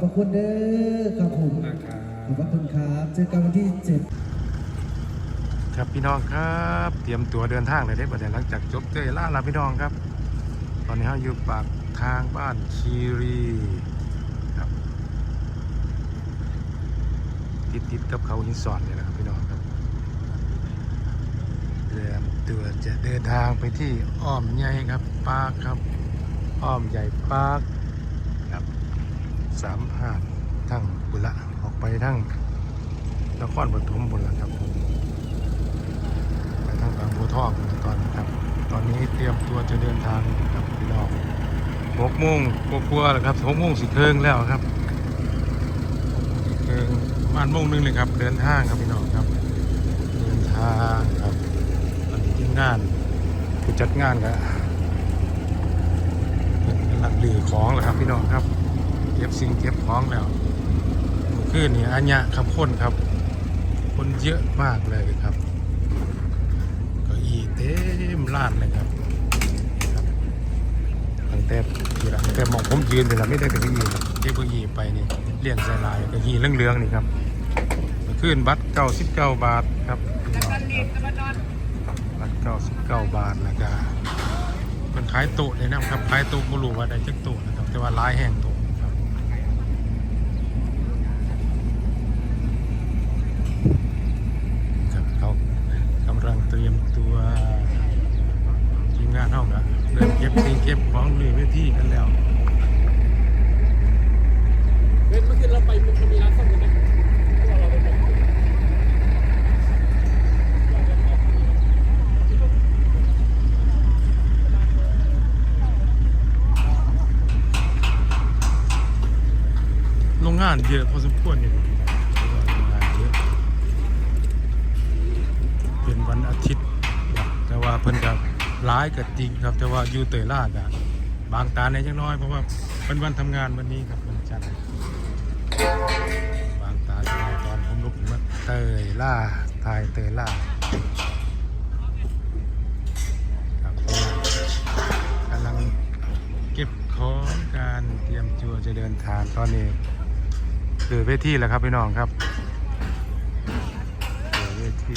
พระคุณเด้อครับผมขอบพระคุณครับเจอกันวันที่เจ็ดครับพี่น้องครับ เตรียมตัวเดินทางเลยได้ประเดี๋ยวหลังจากจบเตยล่าลาพี่น้องครับ ตอนนี้เราอยู่ปากทางบ้านคีรีครับติดติดกับเขาหินสอนเนี่ยนะครับพี่น้องครับเตรียมตัวจะเดินทางไปที่อ้อมใหญ่ครับปาร์คครับ อ้อมใหญ่ปาร์ค สามหาดทั้งบุละออกไปทั้งนครปฐมบุละครับไปทางบางบัวทองตอนนะครับ ตอนนี้เตรียมตัวจะเดินทางกับพี่น้องหกโมงกลัวๆแล้วครับหกโมงสิเคิงแล้วครับสิเคิงประมาณโมงนึงเลยครับ เดินทางครับพี่น้องครับ เดินทางครับตอนนี้ทีมงานผู้จัดงานก็กำลังหลีของแล้วครับพี่น้องครับ ก็บสิ่งเก็บของแล้วเมื่อคืนนี่อัญญะครับคนครับ คนเยอะมากเลยครับเก็อีเต็มร้านเลยครับครับตั้งแต่ที่ละตั้งแต่มองผมยืนไปแล้วไม่ได้เป็นเก้าอี้ครับเก็บเก้าอี้ไปนี่เลี้ยงใส่ลายเก้าอี้เหลืองๆนี่ครับขึ้นบัตรเก้าสิบเก้าบาทครับบัตรเก้าสิบเก้าบาทแล้วก็มันขายโต๊ะเลยนะครับขายโต๊ะไม่รู้ว่าได้จักโต๊ะนะครับ แต่ว่าลายแห้งโต๊ะครับครับเขากำลังเต รียมตัวทีมงานเท่ากับเริ่มเก็บสิ่งเก็บของลุยเวทีกันแล้วเมื่อคืนเราไปมันมีร้านส้มไหมโรงงานเยอะพอสมควรอยู่โรงงานเยอะเป็นวันอาทิตย์ครับแต่ ว่าเพิ่นกับร้ายกับจริงครับแต่ว่าอยู่เตยล่าดอะบางตาในจังน้อยเพราะว่าเป็นวันทำงานวันนี้ครับวันจันทร์บางตาตอนผมลุกมาเตยล่าทายเตยล่าครับกำลังเก็บของการเตรียมตัวจะเดินทางตอนนี้คือเวทีแหละครับพี่น้องครับคือเวที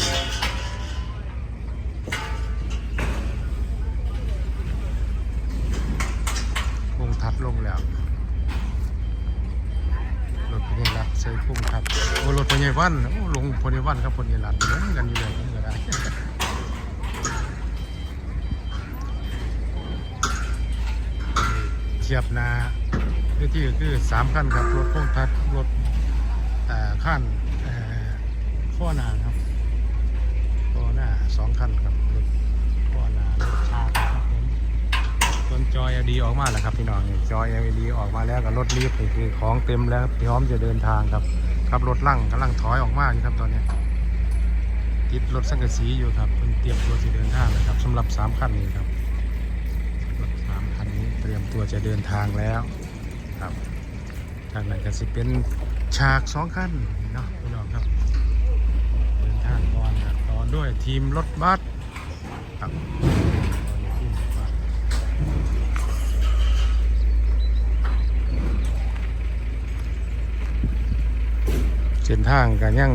พุ่งทัดลงแล้ว รถพยารัดใส่พุ่งทัดโอ้รถพยา วันโอ้ลงพยาวันครับพยารัดเหมือนกันอยู่เลยผมก็ได้เทียบนาเวทีก็คือสามขั้นครับรถพุ่งทัดรถขั้นข้อหนาครับข้อหน้าสองขั้นครับรถข้อหนารถชาครับผมส่วนจอย LED ออกมาแล้วครับพี่น้องจอย LED ออกมาแล้วกับรถรีบนี่คือของเต็มแล้วพร้อมจะเดินทางครับ ครับรถลั่งกำลังถอยออกมาอยู่ครับตอนนี้ติดรถสังกะสีอยู่ครับเพิ่นเตรียมตัวจะเดินทางแล้วครับสำหรับสามคันนี้ครับรถสามคันนี้เตรียมตัวจะเดินทางแล้วครับทางนั้นก็สิเป็นฉากสองคันเนาะพี่น้องครับเดินทางก่อนครับตอนด้วยทีมรถบัสครับตอนนี้ทีมรถบัสเส้น ทางกันยัง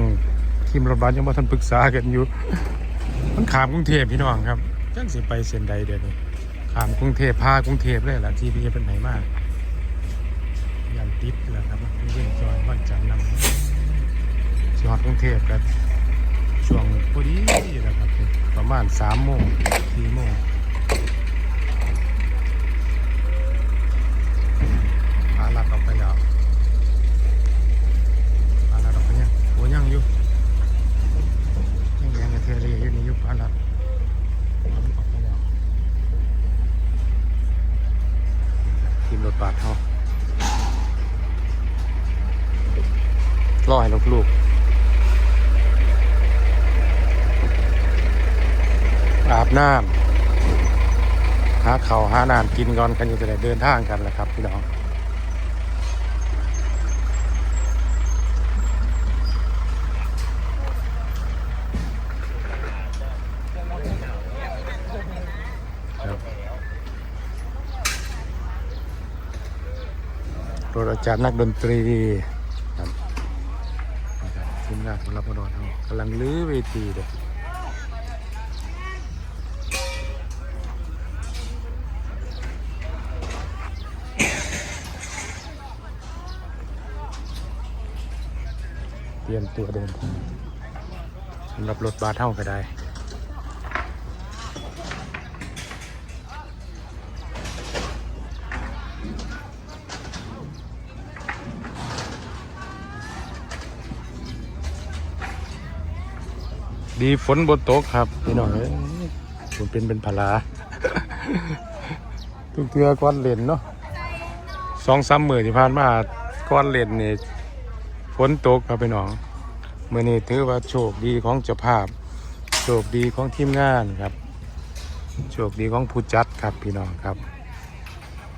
ทีมรถบัสยังว่าท่านปรึกษากันอยู่ มันขามกรุงเทพพี่น้องครับจังสิไปเส้นใดเดี๋ยวนี้ขามกรุงเทพพากรุงเทพเลยล่ะที่พี่เป็นไหนมากยันติดแล้วครับเรื่องจอยวันจันทร์นำสอดกรุงเทพครับช่วงพอดีนะครับ ประมาณสามโมงสี่โมงพาลัดออกไปแล้วพาลัดออกไปยังโอ้ยังอยู่ยังยังกระเทเรียอยู่นี่อยู่พาลัดเอามันออกไปแล้วทีมรถบัสเขารอให้ ลูกๆอาบน้ำหาเขาหาน้ำกินก่อนกันอยู่จะได้เดินทางกันแหละครับพี่น้องรถอาจารย์นักดนตรี ทีมงานองเราพนกำลังลื้อเวทีเด็กเตรียมตัวเดินสำหรับรถบาสเท่าก็ได้ ดีฝนบนโต๊ะครับพี่น้องเอ้ยฝนเป็นเป็นพลาทุกเทือก้อนเลนเนาะสองสามหมื่นที่ผ่านมาก้อนเลนนี่ฝนตกครับพี่น้องเมื่อนี้ถือว่าโชคดีของเจ้าภาพ โชคดีของทีมงานครับ โชคดีของผู้จัดครับพี่น้องครับ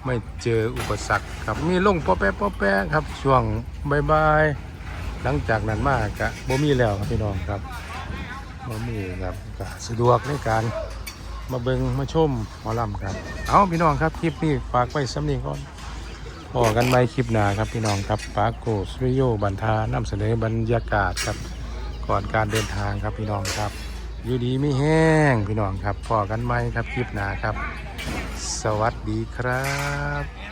ไม่เจออุปสรรคครับมีลงปอแปะปอแปะครับช่วงบายๆหลังจากนั้นมากกะบ่มีแล้วครับพี่น้องครับ บ่มีครับก็สะดวกในการมาเบิงมาชมหมอลำครับ เอาพี่น้องครับคลิปนี้ฝากไว้สำนีก่อนพอกันใหม่คลิปหน้าครับพี่น้องครับปาโกสุริโยบันทานำเสนอบรรยากาศครับก่อนการเดินทางครับพี่น้องครับอยู่ดีไม่แห้งพี่น้องครับพอกันใหม่ครับคลิปหน้าครับ สวัสดีครับ